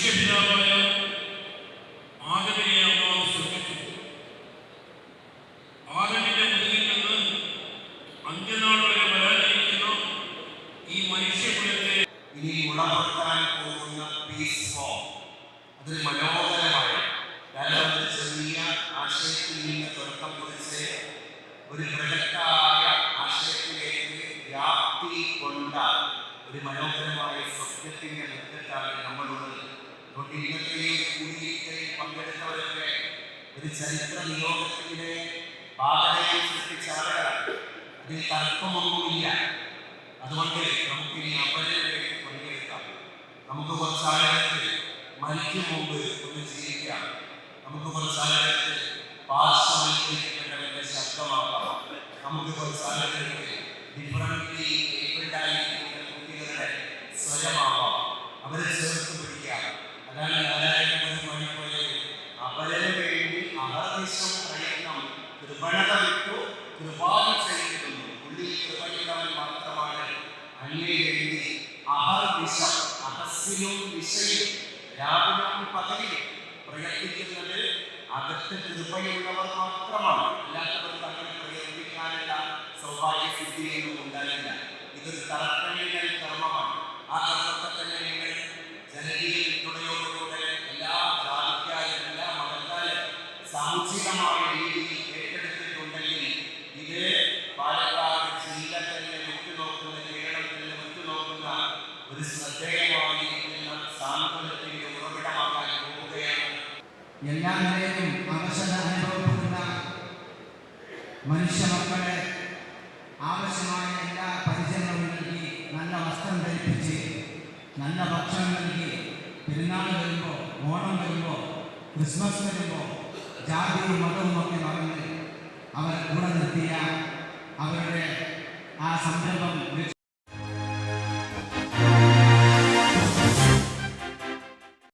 മനുഷ്യപിതാവായ ആദരയെ അമ്മാവ് സൃഷ്ടിച്ചു ആദരയുടെ മുന്നിൽ നിന്ന് അന്ത്യനാൾ വരെ വരാനിരിക്കുന്ന ഈ മനുഷ്യകുലത്തെ ഇനി ഗുണപ്പെടുത്താൻ പോകുന്ന പീസ് ഫോം അതൊരു മനോഹരമായ വളരെ ചെറിയ ആശയത്തിൽ നിന്ന് തുടക്കം ഒരു ബൃഹത്തായ ആശയത്തിലേക്ക് വ്യാപ്തി കൊണ്ട ഒരു മനോഹര ഒരു ചരിത്ര നിയോഗത്തിന്റെ ഭാഗതയെ സൃഷ്ടിച്ച ആളുകളാണ്. അതിൽ തർക്കമൊന്നുമില്ല. അതുകൊണ്ട് നമുക്കിനി അപരയിലേക്ക് പങ്കെടുക്കാം നമുക്ക് കുറച്ച് ആളുകൾക്ക് മരിക്കും മുമ്പ് ഒന്ന് ജീവിക്കാം. നമുക്ക് കുറച്ച് ആളുകൾക്ക് പാർശ്വവൽക്കരിക്കപ്പെട്ടവരുടെ ശബ്ദമാക്കാം. നമുക്ക് കുറച്ച് ഡിഫറന്റ്ലി വിട്ടു കൃപാവ് ചെയ്തിരുന്നു ഉള്ളിൽ കൃപയുള്ളവൻ മാത്രമാണ് അങ്ങേ അഹർദിശ അഹസ്സിലും വിഷയും രാവിലും പകലും പ്രയത്നിക്കുന്നത് അകത്ത് കൃപയുള്ളവർ മാത്രമാണ്. അല്ലാത്തവർക്ക് അങ്ങനെ പ്രയത്നിക്കാനുള്ള സൗഭാഗ്യ സിദ്ധിയൊന്നും ഉണ്ടായില്ല ഇതൊരു കർത്തവ്യങ്ങൾ കർമ്മമാണ്. ആ കർമ്മത്തെ തന്നെ നിങ്ങൾ ജനകീയ പിന്തുണയോടുകൂടെ എല്ലാ ജാതിക്കാരും എല്ലാ മതക്കാരും സമുചിതമായ രീതിയിൽ എല്ലാ നിലയിലും അവശത അനുഭവപ്പെടുന്ന മനുഷ്യ മക്കളെ ആവശ്യമായ എല്ലാ പരിചരണവും നൽകി നല്ല വസ്ത്രം ധരിപ്പിച്ച് നല്ല ഭക്ഷണം നൽകി പെരുന്നാൾ വരുമ്പോൾ ഓണം വരുമ്പോൾ ക്രിസ്മസ് വരുമ്പോൾ ജാതിയും മതവും